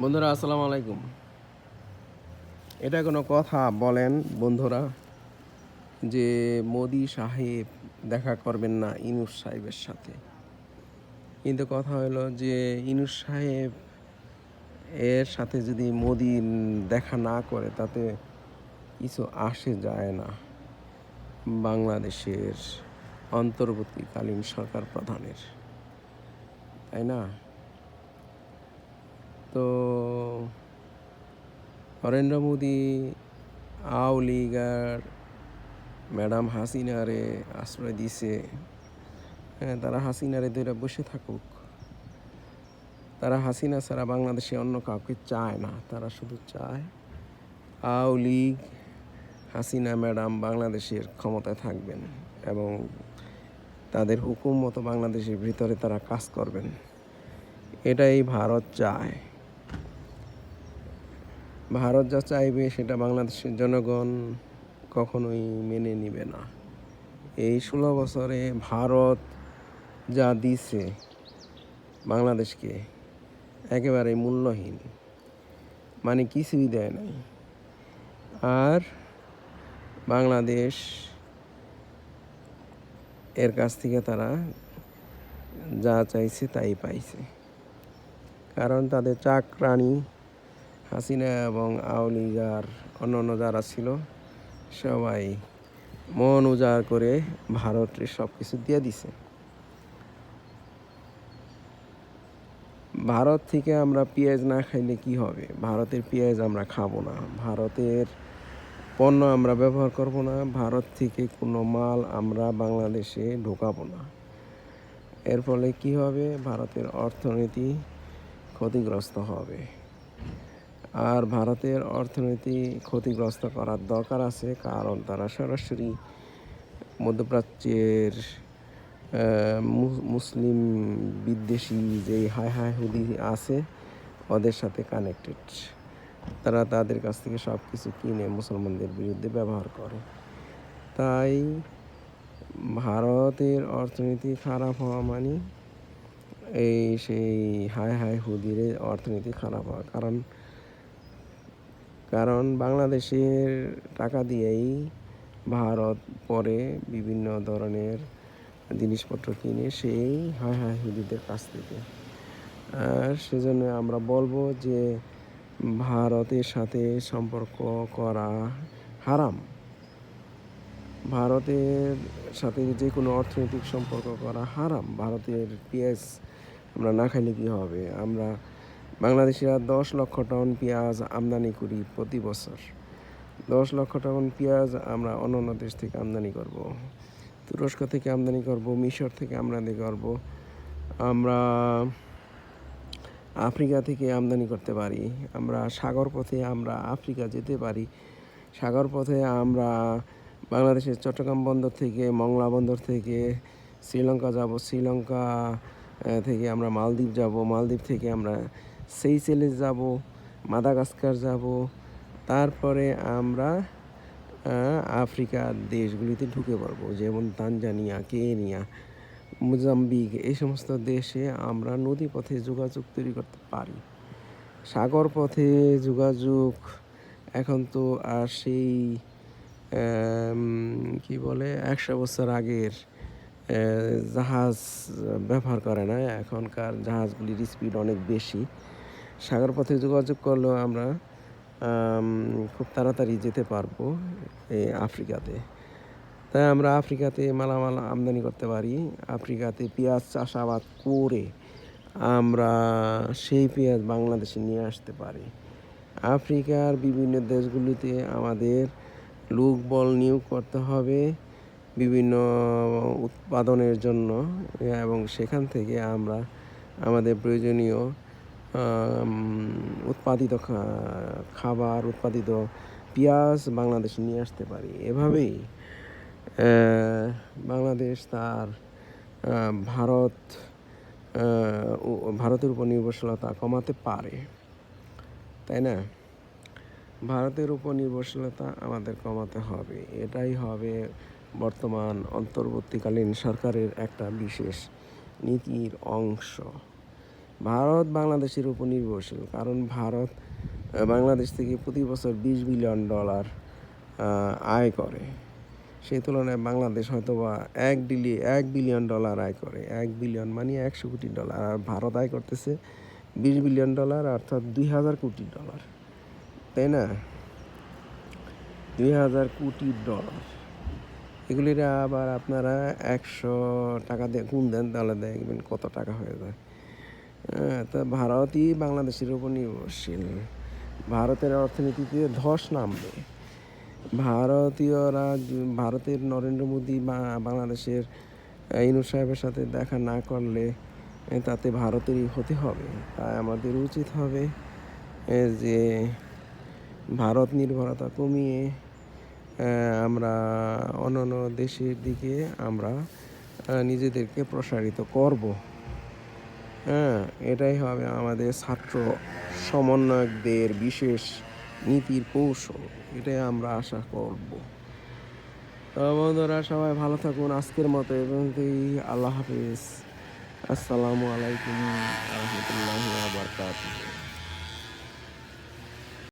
বন্ধুরা, আসসালামু আলাইকুম। এটা কোনো কথা বলেন বন্ধুরা, যে মোদি সাহেব দেখা করবেন না ইনুস সাহেবের সাথে। কিন্তু কথা হলো যে ইনুস সাহেব এর সাথে যদি মোদি দেখা না করে, তাতে কিছু আসে যায় না। বাংলাদেশের অন্তর্বর্তীকালীন সরকার প্রধানের। তাই না? তো নরেন্দ্র মোদী, আওয়ামী লীগ ম্যাডাম হাসিনারে আশ্রয় দিছে। হ্যাঁ তারা হাসিনারে ধরে বসে থাকুক। তারা হাসিনা ছাড়া বাংলাদেশে অন্য কাউকে চায় না। তারা শুধু চায় আওয়ামী লীগ, হাসিনা ম্যাডাম বাংলাদেশের ক্ষমতায় থাকবেন এবং তাদের হুকুম মতো বাংলাদেশের ভিতরে তারা কাজ করবেন। এটাই ভারত চায়। ভারত যা চাইবে সেটা বাংলাদেশের জনগণ কখনোই মেনে নিবে না। এই ষোলো বছরে ভারত যা দিছে বাংলাদেশকে একেবারে মূল্যহীন। মানে কিছুই দেয় নাই। আর বাংলাদেশ এর কাছ থেকে তারা যা চাইছে তাই পাইছে। কারণ তাদের চাকরানি হাসিনা এবং আওয়ামী আর অন্য অন্য যারা ছিল, সবাই মন উজাড় করে ভারতের সব কিছু দিয়ে দিছে। ভারত থেকে আমরা পেঁয়াজ না খাইলে কি হবে? ভারতের পেঁয়াজ আমরা খাব না। ভারতের পণ্য আমরা ব্যবহার করব না। ভারত থেকে কোনো মাল আমরা বাংলাদেশে ঢোকাবো না। এর ফলে কি হবে? ভারতের অর্থনীতি ক্ষতিগ্রস্ত হবে। আর ভারতের অর্থনীতি ক্ষতিগ্রস্ত করার দরকার আছে, কারণ তারা সরাসরি মধ্যপ্রাচ্যের মুসলিম বিদ্বেষী যে হাই হাই হুদি আছে, ওদের সাথে কানেক্টেড তারা তাদের কাছ থেকে সব কিছু কিনে মুসলমানদের বিরুদ্ধে ব্যবহার করে। তাই ভারতের অর্থনীতি খারাপ হওয়া মানে এই সেই হাই হাই হুদির অর্থনীতি খারাপ হওয়া। কারণ কারণ বাংলাদেশের টাকা দিয়েই ভারত পরে বিভিন্ন ধরনের জিনিসপত্র কিনে সেই হাই হাই হুদিদের কাছ থেকে। আর সেজন্য আমরা বলব যে ভারতের সাথে সম্পর্ক করা হারাম। ভারতের সাথে যে কোনো অর্থনৈতিক সম্পর্ক করা হারাম। ভারতের পেঁয়াজ আমরা না খাইলে কী হবে? আমরা বাংলাদেশিরা দশ লক্ষ টন পেঁয়াজ আমদানি করি প্রতি বছর। দশ লক্ষ টন পেঁয়াজ আমরা অন্য অন্য দেশ থেকে আমদানি করব। তুরস্ক থেকে আমদানি করব, মিশর থেকে আমদানি করব। আমরা আফ্রিকা থেকে আমদানি করতে পারি। আমরা সাগর পথে আমরা আফ্রিকা যেতে পারি। সাগর পথে আমরা বাংলাদেশের চট্টগ্রাম বন্দর থেকে, মংলা বন্দর থেকে, শ্রীলঙ্কা যাব, শ্রীলঙ্কা থেকে আমরা মালদ্বীপ যাব। মালদ্বীপ থেকে আমরা সেইচেলেস যাব মাদাগাস্কার যাব, তারপরে আমরা আফ্রিকার দেশগুলিতে ঢুকে পড়ব, যেমন তানজানিয়া, কেনিয়া, মোজাম্বিক, এই সমস্ত দেশে আমরা নদী পথে যোগাযোগ তৈরি করতে পারি। সাগর পথে যোগাযোগ, এখন তো আর সেই কি বলে, একশো বছর আগের জাহাজ ব্যবহার করে না, এখনকার জাহাজগুলির স্পিড অনেক বেশি। সাগর পথে যোগাযোগ করলেও আমরা খুব তাড়াতাড়ি যেতে পারব এই আফ্রিকাতে। তাই আমরা আফ্রিকাতে মালামাল আমদানি করতে পারি। আফ্রিকাতে পেঁয়াজ চাষাবাদ করে আমরা সেই পেঁয়াজ বাংলাদেশে নিয়ে আসতে পারি। আফ্রিকার বিভিন্ন দেশগুলিতে আমাদের লোকবল নিয়োগ করতে হবে বিভিন্ন উৎপাদনের জন্য এবং সেখান থেকে আমরা আমাদের প্রয়োজনীয় উৎপাদিত খাবার, উৎপাদিত পেঁয়াজ বাংলাদেশে নিয়ে আসতে পারি। এভাবেই বাংলাদেশ তার ভারত ভারতের উপর নির্ভরশীলতা কমাতে পারে। তাই না? ভারতের উপর নির্ভরশীলতা আমাদের কমাতে হবে। এটাই হবে বর্তমান অন্তর্বর্তীকালীন সরকারের একটা বিশেষ নীতির অংশ। ভারত বাংলাদেশের উপর নির্ভরশীল, কারণ ভারত বাংলাদেশ থেকে প্রতি বছর বিশ বিলিয়ন ডলার আয় করে। সেই তুলনায় বাংলাদেশ হয়তো বা এক ডিলি এক বিলিয়ন ডলার আয় করে। এক বিলিয়ন মানে একশো কোটি ডলার। আর ভারত আয় করতেছে বিশ বিলিয়ন ডলার, অর্থাৎ দুই হাজার কোটি ডলার। তাই না? দুই হাজার কোটি ডলার। এগুলির আবার আপনারা একশো টাকা দিয়ে গুণ দেন, তাহলে দেখবেন কত টাকা হয়ে যায়। তা ভারতই বাংলাদেশের উপর নির্ভরশীল। ভারতের অর্থনীতিতে ধস নামবে। ভারতীয়রা ভারতের নরেন্দ্র মোদী বা বাংলাদেশের ইনু সাহেবের সাথে দেখা না করলে তাতে ভারতেরই হতে হবে। তাই আমাদের উচিত হবে যে ভারত নির্ভরতা কমিয়ে আমরা অন্যান্য দেশের দিকে আমরা নিজেদেরকে প্রসারিত করব। হ্যাঁ এটাই হবে আমাদের ছাত্র সমন্বয়কদের বিশেষ নীতির কৌশল, এটাই আমরা আশা করব। তো বন্ধুরা, সবাই ভালো থাকুন আজকের মতো এবং আল্লাহ হাফিজ। আসসালামু আলাইকুম রহমতুল্লাহ বারকাতুহ।